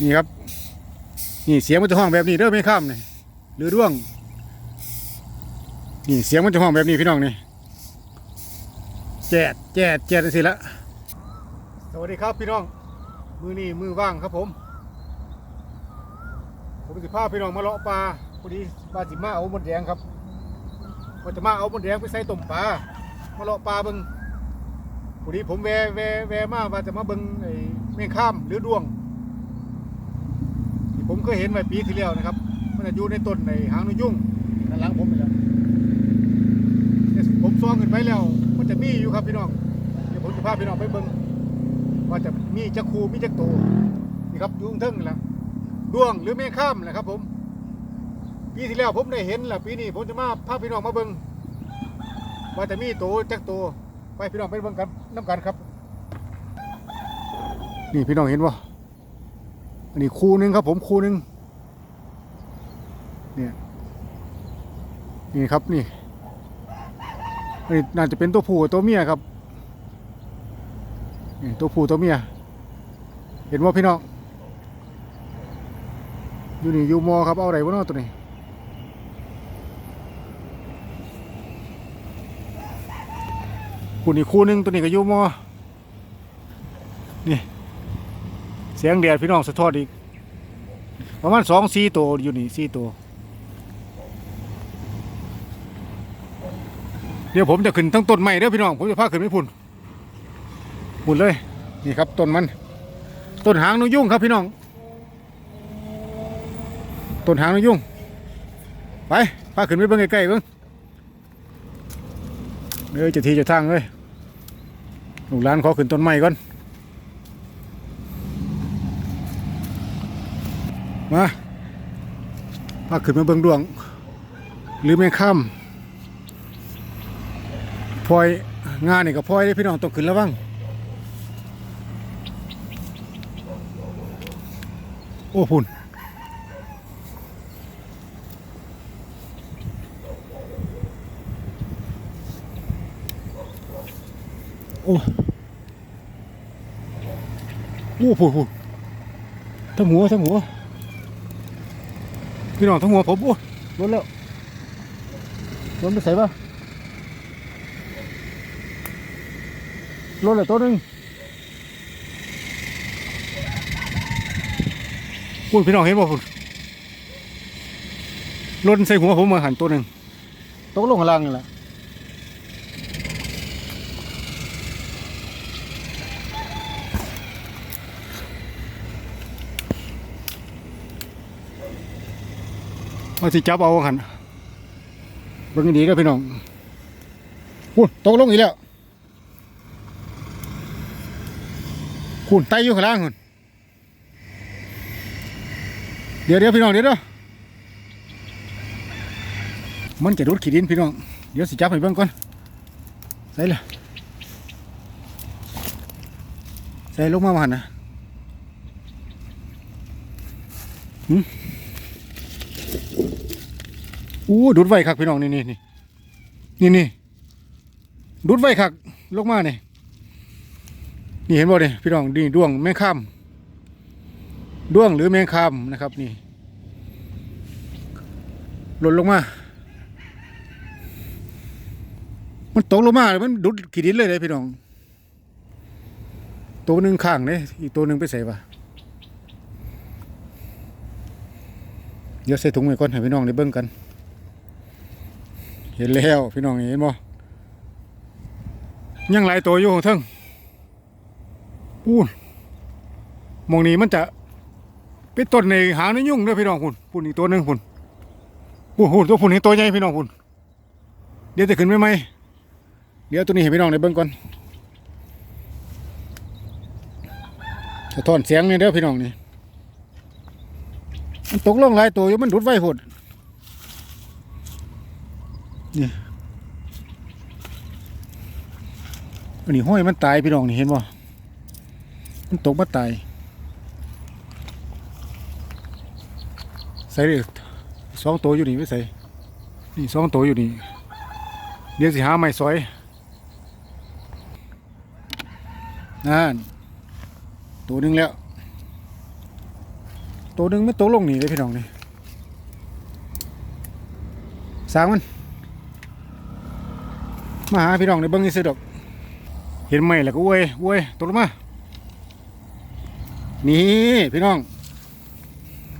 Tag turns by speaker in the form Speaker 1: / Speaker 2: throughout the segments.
Speaker 1: นี่ครับ นี่เสียงมันจะห้องแบบนี้เด้อไม่ข้ามนี่หรือร่วง นี่เสียงมันจะห้องแบบนี้พี่น้องนี่แจดแจดแจดสิละสวัสดีครับพี่น้อง มือนี่มือว่างครับผม ผมสิพาพี่น้องมาเลาะปลาพอดีปลาสิมาเอาหมดแดงครับว่าจะมาเอาหมดแดงไปใส่ต้มปลามาเลาะปลาเบิงพอดีผมแวะแวะแวะมาว่าจะมาเบิงไอ้แมงข้ามหรือดวง เคยเห็นไว้ปีที่แล้วนะครับ มันจะอยู่ในต้นในหางนกยุ่งด้านหลังผมนี่แหละเนี่ยผมซ่องขึ้นไปแล้ว มันจะมีอยู่ครับพี่น้องเดี๋ยวผมจะพาพี่น้องไปเบิ่งว่าจะมีจักคูมีจักโตนี่ครับยุ่งเทึ่งนี่แหละดวงหรือแม่ข้ามแหละครับ ผม ปีที่แล้วผมได้เห็นแหละปีนี้ผมจะมาพาพี่น้องมาเบิ่งว่าจะมีโตจักโตไปพี่น้องไปเบิ่งกันน้ำกันครับ นี่พี่น้องเห็นบ่ อันนี้คูหนึ่งครับผมคูหนึ่งเนี่ยนี่ครับนี่อันนี้น่าจะเป็นตัวผู้ตัวเมียครับนี่ตัวผู้ตัวเมีย เห็นว่าพี่น้องอยู่นี่อยู่มอครับเอาอะไรวะเนาะตัวนี้คู่นี้คู่หนึ่งตัวนี้ก็อยู่มอนี่ เสียงแดดพี่น้องสะท้อนอีก ประมาณสองสี่ตัวอยู่นี่สี่ตัวเดี๋ยวผมจะขึ้นทั้งต้นไม้เด้อพี่น้อง ผมจะพาขึ้นไม่พุ่นพุ่นเลย นี่ครับต้นมัน ต้นหางนกยุ่งครับพี่น้อง ต้นหางนกยุ่ง ไปพาขึ้นไปเบิ่งใกล้ๆเบิ่งเดี๋ยจะทีจะทางเลยลูกหลานขอขึ้นต้นไม้ก่อน มาพาขึ้นมาเบิ่งดวง หรือแม่งค่ำพลอยงานนี่กับพลอยได้พี่น้องต้องขึ้นแล้วบ้างโอ้พุ่นโอ้โอ้พุ่นพุ่นทั้งหัวทั้งหัว พี่น้องทั้งหัวผมโอ้ยล้นแล้วล้นไปใส่ปะล้นเลยตัวหนึ่งคุณพี่น้องเห็นบ่คุณล้นใส่หัวผมมาหันตัวหนึ่งตกลงข้างล่างนี่แหละ มาสิจับเอาหันเบิ่งให้ดีเด้อพี่น้องคุณตกลงอีกแล้วคุณไตอยู่ข้างล่างคุณเดี๋ยวเดี๋ยวพี่น้องเดี๋ยวเด้อมันจะรุดขี้ดินพี่น้อง เดี๋ยวสิจับให้เบิ่งก่อนใส่เลยใส่ลงมามาหันนะหืม อู้ดูดไว้คักพี่น้องนี่นี่นี่นี่นี่ดูดไว้คักลงมาเนี่ยนี่เห็นบ่เนี่ยพี่น้องนี่ด้วงแมงคามด้วงหรือแมงคามนะครับนี่หล่นลงมา มันตกลงมา มันดุดขีดินเลยเลยพี่น้อง ตัวหนึ่งข้างเนี่ยอีกตัวหนึ่งไปใส่ปะเดี๋ยวใส่ถุงไว้ก่อนให้พี่น้องได้เบิ่งกัน เห็นแล้วพี่น้องเห็นบ่ยังหลายตัวอยู่ของเทิงปูนมองนี้มันจะเป็นต้นในหางนยุ่งเด้อพี่น้องคุณปุ่นอีกตัวหนึ่งคุณปุ่นหุ่นตัวปุ่นนี่ตัวใหญ่พี่น้องคุณเดี๋ยวจะขึ้นไปไหมเดี๋ยวตัวนี้ให้พี่น้องได้เบิ่งก่อนสะทอนเสียงนี่เด้อพี่น้องนี่มันตกลงหลายตัวอยู่มันดุดไว้พุ่น นี่อันนี้ห้อยมันตายพี่น้องนี่เห็นบ่ มันตกมาตาย ใส่เลยสองตัวอยู่นี่ไม่ใส่ นี่สองตัวอยู่นี่เดี๋ยวสิหาไม้ซอยนั่นตัวหนึงแล้ว ตัวหนึงไม่ตกลงนี่เลยพี่น้องนี่สางมัน มาหาพี่น้องในเบิ้งนี่สิดอก เห็นไหมล้วก็อวยอวยตกลงมา นี่พี่น้อง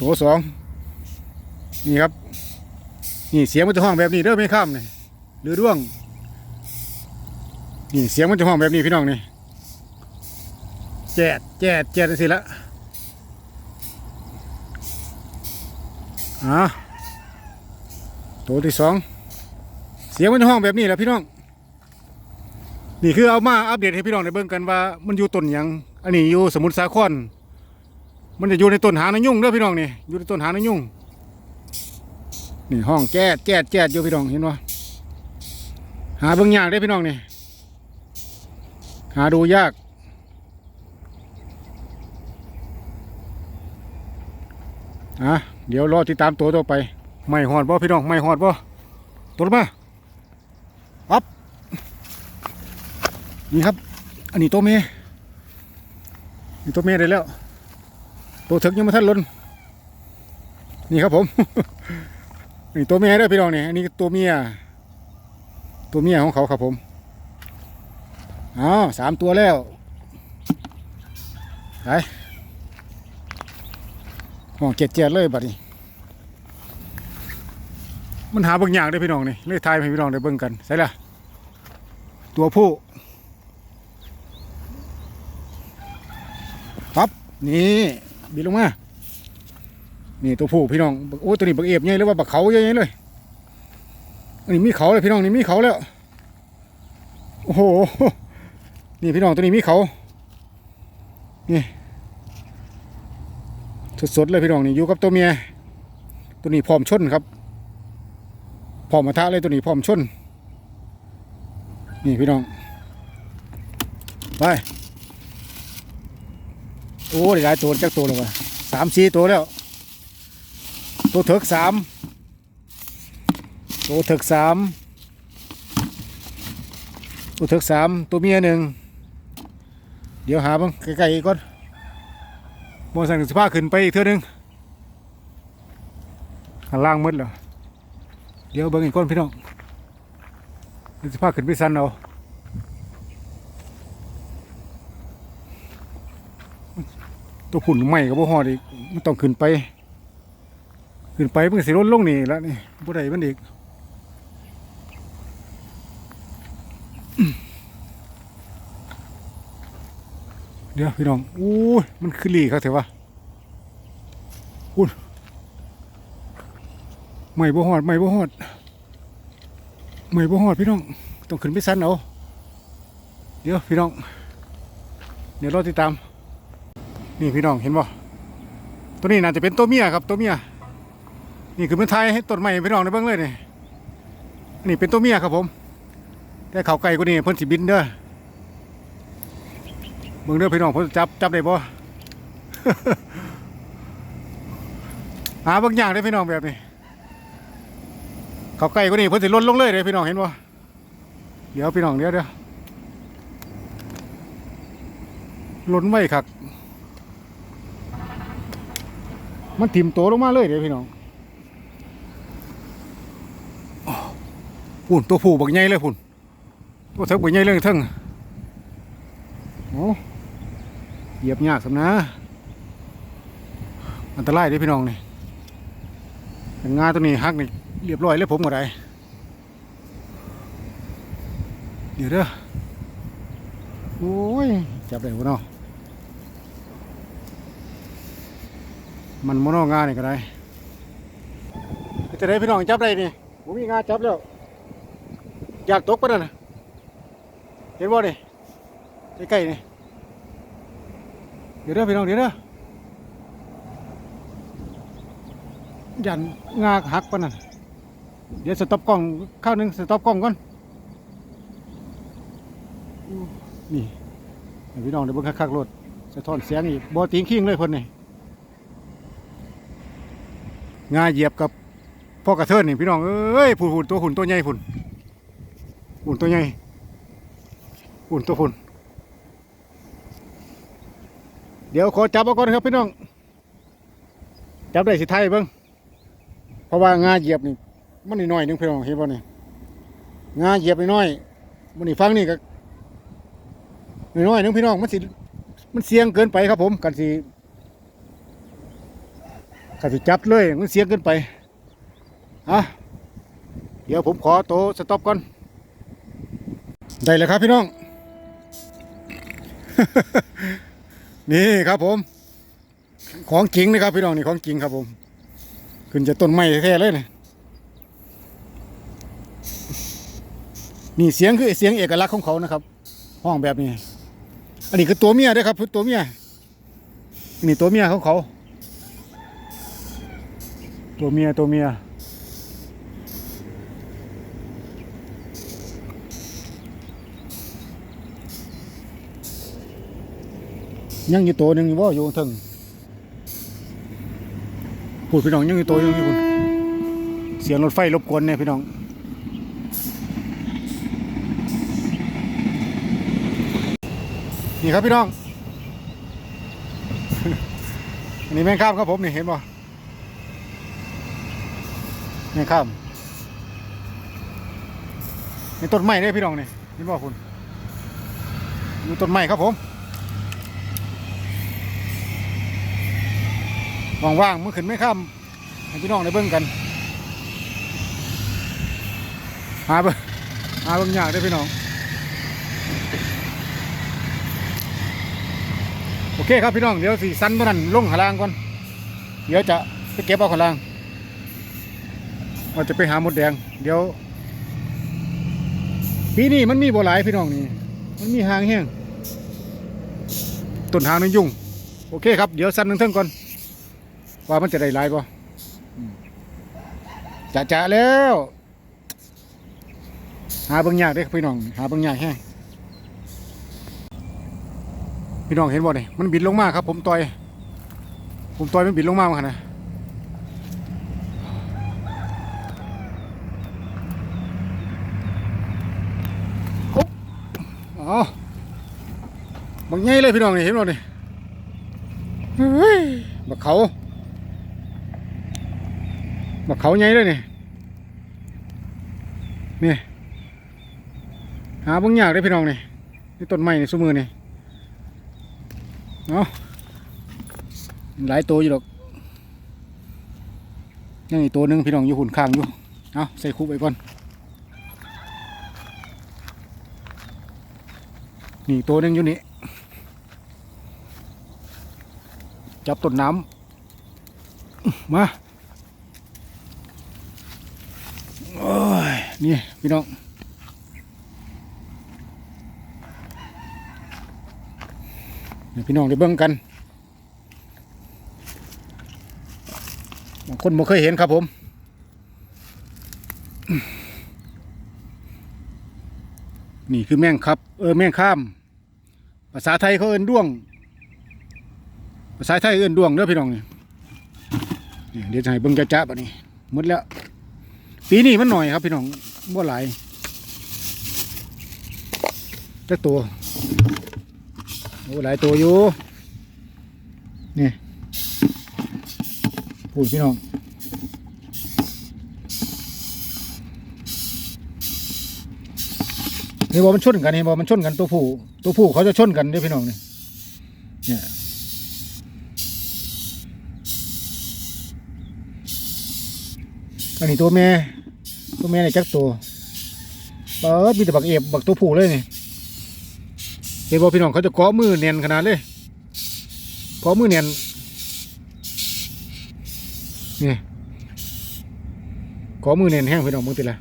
Speaker 1: ตัวสองนี่ครับ นี่เสียงมันจะห้องแบบนี้เด้อไม่ข้ามนี่หรือด้วง นี่เสียงมันจะห้องแบบนี้พี่น้องนี่แจดแจดแจดสิละอ่าตัวที่สองเสียงมันจะห้องแบบนี้แหละพี่น้อง นี่คือเอามาอัปเดตให้พี่น้องได้เบิ่งกันว่ามันอยู่ต้นหยัง อันนี้อยู่สมุทรสาคร มันจะอยู่ในต้นหางนางยุ่งเด้อพี่น้องนี่ อยู่ในต้นหางนางยุ่ง นี่ห้องแจ๊ดแจ๊ดแจ๊ดอยู่พี่น้องเห็นบ่หาเบิ่งยากได้พี่น้องนี่ หาดูยากอะเดี๋ยวรอติดตามตัวต่อไป ไม่หอดบ่พี่น้องไม่หอดบ่ตัวมาปั๊บ นี่ครับ อันนี้ตัวเมย์นี่ตัวเมย์ได้แล้วตัวถึกยังไม่ทันล้น นี่ครับผม นี่ตัวเมียเด้พี่น้องนี่อันนี้ตัวเมีย ตัวเมียของเขาครับผมอ๋อสามตัวแล้วไปห้องเจ็ดเจ็ดเลยบัดนี้ มันหาเบิ่งยากเด้พี่น้องนี่เลยทายให้พี่น้องได้เบิ่งกันใช่ละตัวผู้ปั๊บ นี่บินลงมา นี่ตัวผู้พี่น้อง โอ้ตัวนี้บักเอฟใหญ่เลยว่าบักเขาใหญ่เลยอันนี้มีเขาเลยพี่น้องนี่มีเขาแล้ว โอ้โห นี่พี่น้องตัวนี้มีเขา นี่สดๆเลยพี่น้องนี่อยู่กับตัวเมีย ตัวนี้พร้อมชนครับ พร้อมมาทะเลยตัวนี้พร้อมชน นี่พี่น้อง ไป โอ้หลายตัวจักตัวลยว่ะสามสี่ตัวแล้ว ตัวเถิกสามตัวเถิกสามตัวเถิกสามตัวเมียหนึ่งเดี๋ยวหาบ้างใกล้ๆอีกก่อนโมสั่งสิพาขึ้นไปอีกเท่านึงข้างล่างมืดแล้วเดี๋ยวเบิ่งอีกก้อนพี่น้องสิพาขึ้นไปสั้นเอา ตัวผุ่นใหม่กับบ่หอดอีกมันต้องขึ้นไป ขึ้นไปเพิ่งสิลดลงนี่แล้วนี่บ่ได้มันอีกเดี๋ยวพี่น้องอู้ยมันคือหลีครับเถอะวะอุ้ยไม่บ่ฮอดไม่บ่ฮอดไม่บ่ฮอดพี่น้องต้องขึ้นไปสั้นเอาเดี๋ยวพี่น้องเดี๋ยวรอติดตาม นี่พี่น้องเห็นบ่ตัวนี้น่าจะเป็นตัวเมียครับตัวเมีย นี่คือเป็นไทยให้ต้นไม้พี่น้องในเบื้องเลยนี่นี่เป็นตัวเมียครับผม แต่เขาไก่กว่านี้เพิ่นสิบินเด้อเบิ่งเด้อพี่น้องเพิ่นจับจับได้บ่หาบางอย่างได้พี่น้องแบบนี้เขาไก่กว่านี้เพิ่นสิล้นลงเลยเด้อพี่น้องเห็นบ่เดี๋ยวพี่น้องเดี๋ยวเดี๋ยวล้นไว้คัก มันถิ่มโตลงมาเลยเด้อพี่น้องพุ่นตัวผู้บักใหญ่เลยพุ่นตัวเถิกบักใหญ่เลยเทั้งโอ้เหยียบยากสำนะอันตรายเด้อพี่น้องนี่แต่งาตัวนี้หักนี่เรียบร้อยเลยผมก็ได้เดี๋ยวเด้อโอ้ยจับได้บ่เนาะ มันมโนงานี่ก็ได้จะได้พี่น้องจับได้นี่ผมมีงาจับแล้ว อยากตกปะนั่นน่ะเห็นบ่นี่ใกล้ๆนี่เดี๋ยวเด้อพี่น้องเดี๋ยวเด้อยันงาหักปะนั่นเดี๋ยวสต็อปกล้องข้าวหนึงสต็อปกล้องก่อนนี่พี่น้องเดี๋ยวเบิ่งคักๆรถสะท้อนเสียงอีกบ่ติงขิงเลยคนนี่ งาเหยียบกับพ่อกระเทินนี่พี่น้องเอ้ยผุนๆตัวหุ่นตัวใหญ่ผุนหุ่นตัวใหญ่หุ่นตัวหุ่นเดี๋ยวขอจับเอาก่อนครับพี่น้อง จับได้สิไทยเบิ่งเพราะว่างาเหยียบนี่มันนิดหน่อยนึงพี่น้องเห็นบ่นี่งาเหยียบนิดหน่อยมันนี่ฟังนี่ก็นิดหน่อยนึงพี่น้องมันสิมันเสี่ยงเกินไปครับผมกันสิ กันสิจับเลยมันเสียงเกินไปอะเดี๋ยวผมขอโตสต็อปก่อน ได้เลยครับพี่น้อง นี่ครับผม ของจริงนะครับพี่น้องนี่ของจริงครับผม ขึ้นจะต้นไม้แท้ๆเลยนี่นี่เสียงคือเสียงเอกลักษณ์ของเขานะครับ ห้องแบบนี้ อันนี้คือตัวเมียด้วยครับตัวเมียนี่ตัวเมียของเขา ตัวเมียตัวเมียยังอยู่ตัวหนึ่งอยู่บ่อยู่เทึงพูดพี่น้องยังอยู่ตัวหนึงอยู่คุณเสียงรถไฟรบกวนเนี่ยพี่น้องนี่ครับพี่น้องอันนี้แมงข้ามครับผมนี่เห็นบ่ แมงข้ามนี่ต้นไม้เนี่ยพี่น้องนี่เห็นบ่คุณนี่ต้นไม้ครับผมว่างๆมื่อขึ้นไม่ข้ามให้พี่น้องได้เบิ่งกันหาเบิ่งหาเบิ่งยากได้พี่น้องโอเคครับพี่น้องเดี๋ยวสีสั้นตัวนั้นลงข้างล่างก่อนเดี๋ยวจะไปเก็บเอาขลาง ว่าจะไปหาหมดแดง เดี๋ยวปีนี้มันมีบ่หลายพี่น้องนี่มันมีหางแห้งต้นหางนึงยุ่ง โอเคครับ เดี๋ยวสั้นหนึ่งเท่งก่อน ว่ามันจะได้หลายป่ะจะจะแล้ว หาเบางยากเด้พี่น้อง หาเบางยากแห้งพี่น้องเห็นบ่เนี่ยมันบินลงมาครับ ผมต่อย ผมต่อยมันบินลงมาเหมือนกันนะโอ้ อ๋อบางไงเลยพี่น้องนี่เห็นบ่เนี่ยเฮ้ยบักเขาบักเขาใหญ่เลยนี่นี่หาเบางอย่างได้อพี่น้องนี่นี่ต้นไม้นี่สมือนี่เนาะหลายตัวอยู่ดอกยังอีกตัวหนึงพี่น้องอยู่หุ่นข้างอยู่เอาใส่คุกไปก่อน นี่ตัวนึงอยู่นี่ จับต้นน้ำมาโอ้ยนี่ พี่น้องนี่พี่น้องได้เบิ่งกันบางคนบ่เคยเห็นครับผมนี่คือแมงครับ เออแมงข้าม ภาษาไทยเขาเอิ้นด้วง ภาษาไทยเอิ้นด้วงเด้อพี่น้องนี่นี่เดี๋ยวจะให้เบิ่งจ้าๆปะนี่หมดแล้ว ปีนี้มันหน่อยครับพี่น้องบ่หลายจักตัวโอ้หลายตัวอยู่นี่พูดพี่น้องนี่บอกมันชนกันนี่บอกมันชนกันตัวผู้ ตัวผู้เขาจะชนกันเด้อพี่น้องนี่เนี่ยอันนี้ตัวแม่ตัวแม่ในจักตัวเออมีแต่บักเอฟบักตัวผู้เลยนี่เห็นบอกพี่น้องเขาจะเกาะมือเนียนขนาดเลยเกาะมือเนียนนี่เกาะมือเนียนแห้งพี่น้องมึงติละ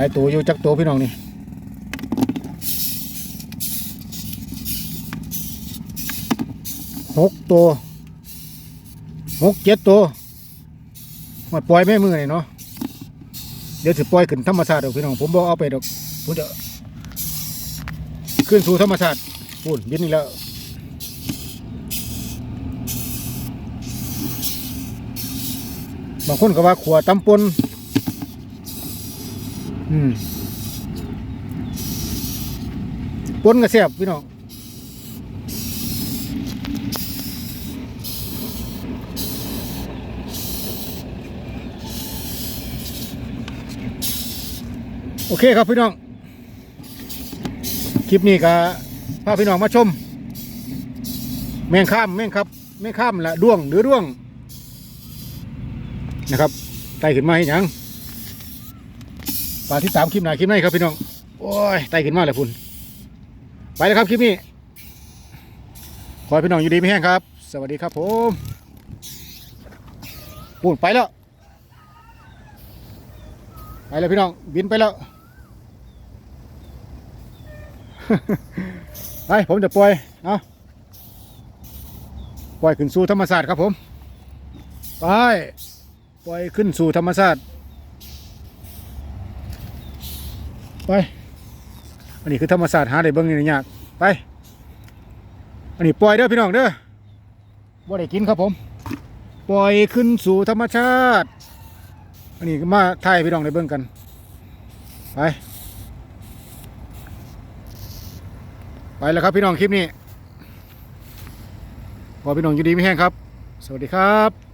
Speaker 1: ได้ตัวอยู่จักตัวพี่น้องนี่หกตัวหกเจ็ดตัวมาปล่อยแม่มือนี่เนาะเดี๋ยวถือปล่อยขึ้นธรรมชาติดอกพี่น้องผมบอกเอาไปดอกผมจะขึ้นสู่ธรรมชาติพูดบินนี่แล้วบางคนก็ว่าขัวตำปน อืมปนก็แซ่บพี่น้องโอเคครับพี่น้อง คลิปนี้ก็พาพี่น้องมาชม แมงข้ามแมงครับแมงข้ามละด้วงหรือด้วงนะครับไต่ขึ้นมาให้ยัง ป่าที่สามคลิปหนาคลิปไหนครับพี่น้อง โอ้ยไต่ขึ้นมาเลยพุ่น ไปแล้วครับคลิปนี้ ขอให้พี่น้องอยู่ดีไม่แห้งครับ สวัสดีครับผมปุ่นไปแล้ว ไปแล้วพี่น้อง บินไปแล้ว ไปผมจะปล่อยเอาปล่อยขึ้นสู่ธรรมศาสตร์ครับผม ไป ปล่อยขึ้นสู่ธรรมศาสตร์ ไป อันนี้คือธรรมศาสตร์หาได้เบิ่งนี่ยากไป อันนี้ปล่อยเด้อพี่น้องเด้อบ่ได้กินครับผม ปล่อยขึ้นสู่ธรรมชาติ อันนี้มาถ่ายพี่น้องได้เบิ่งกัน ไป ไปแล้วครับพี่น้องคลิปนี้ขอพี่น้องอยู่ดีไม่แห้งครับ สวัสดีครับ